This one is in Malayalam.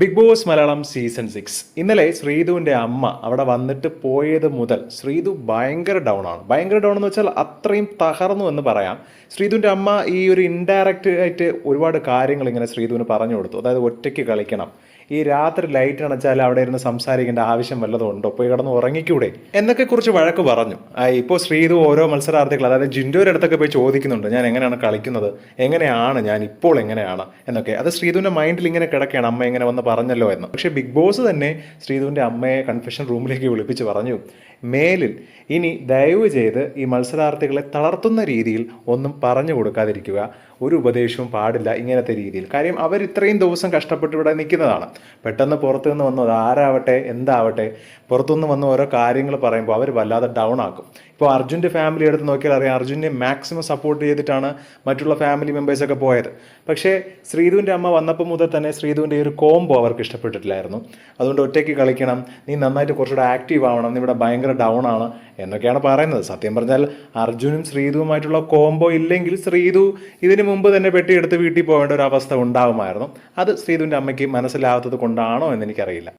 Bigg Boss Malayalam season six ഇന്നലെ ശ്രീധുവിന്റെ അമ്മ അവിടെ വന്നിട്ട് പോയത് മുതൽ ശ്രീധു ഭയങ്കര ഡൗൺ ആണ്. ഭയങ്കര ഡൗൺ എന്ന് വെച്ചാൽ അത്രയും തകർന്നു എന്ന് പറയാം. ശ്രീധുവിന്റെ അമ്മ ഈ ഒരു ഇൻഡയറക്റ്റ് ആയിട്ട് ഒരുപാട് കാര്യങ്ങൾ ഇങ്ങനെ ശ്രീധുവിന് പറഞ്ഞു കൊടുത്തു. അതായത് ഒറ്റയ്ക്ക് കളിക്കണം. ഈ രാത്രി ലൈറ്റ് അണച്ചാൽ അവിടെ ഇരുന്ന് സംസാരിക്കേണ്ട ആവശ്യം വല്ലതും ഉണ്ടോ? പോയി കിടന്ന് ഉറങ്ങിക്കൂടെ? എന്നൊക്കെ കുറിച്ച് വഴക്ക് പറഞ്ഞു. ഇപ്പോൾ ശ്രീതു ഓരോ മത്സരാർത്ഥികൾ അതായത് ജിൻഡോയുടെ അടുത്തൊക്കെ പോയി ചോദിക്കുന്നുണ്ട് ഞാൻ എങ്ങനെയാണ് കളിക്കുന്നത്? എങ്ങനെയാണ് ഞാൻ ഇപ്പോൾ എങ്ങനെയാണ്? എന്നൊക്കെ. അത് ശ്രീതുവിന്റെ മൈൻഡിൽ ഇങ്ങനെ കിടക്കുകയാണ് അമ്മ എങ്ങനെ വന്ന് പറഞ്ഞല്ലോ എന്ന്. പക്ഷേ ബിഗ് ബോസ് തന്നെ ശ്രീതുവിന്റെ അമ്മയെ കൺഫെഷൻ റൂമിലേക്ക് വിളിപ്പിച്ച് പറഞ്ഞു മേലിൽ ഇനി ദയവ് ചെയ്ത് ഈ മത്സരാർത്ഥികളെ തളർത്തുന്ന രീതിയിൽ ഒന്നും പറഞ്ഞു കൊടുക്കാതിരിക്കുക. ഒരു ഉപദേശവും പാടില്ല ഇങ്ങനത്തെ രീതിയിൽ. കാര്യം അവർ ഇത്രയും ദിവസം കഷ്ടപ്പെട്ട് ഇവിടെ നിൽക്കുന്നതാണ്. പെട്ടെന്ന് പുറത്തു നിന്ന് വന്നു അത് ആരാവട്ടെ എന്താവട്ടെ? പുറത്തുനിന്ന് വന്ന് ഓരോ കാര്യങ്ങൾ പറയുമ്പോൾ അവർ വല്ലാതെ ഡൗൺ ആക്കും. ഇപ്പോൾ അർജുന്റെ ഫാമിലി എടുത്ത് നോക്കിയാൽ അറിയാം അർജുനെ മാക്സിമം സപ്പോർട്ട് ചെയ്തിട്ടാണ് മറ്റുള്ള ഫാമിലി മെമ്പേഴ്സൊക്കെ പോയത്. പക്ഷേ ശ്രീധുവിന്റെ അമ്മ വന്നപ്പോൾ മുതൽ തന്നെ ശ്രീധുവിന്റെ ഒരു കോംബോ അവർക്ക് ഇഷ്ടപ്പെട്ടിട്ടില്ലായിരുന്നു. അതുകൊണ്ട് ഒറ്റയ്ക്ക് കളിക്കണം നീ നന്നായിട്ട് കുറച്ചുകൂടെ ആക്റ്റീവ് ആവണം നീ ഇവിടെ ഭയങ്കര ഡൗൺ ആണ് എന്നൊക്കെയാണ് പറയുന്നത്. സത്യം പറഞ്ഞാൽ അർജുനും ശ്രീധുവുമായിട്ടുള്ള കോംബോ ഇല്ലെങ്കിൽ ശ്രീധു ഇതിനു മുമ്പ് തന്നെ പെട്ടിയെടുത്ത് വീട്ടിൽ പോകേണ്ട ഒരു അവസ്ഥ ഉണ്ടാകുമായിരുന്നു അത് ശ്രീധുവിന്റെ അമ്മയ്ക്ക് മനസ്സിലാവാത്തത് കൊണ്ടാണോ എന്ന് എനിക്കറിയില്ല.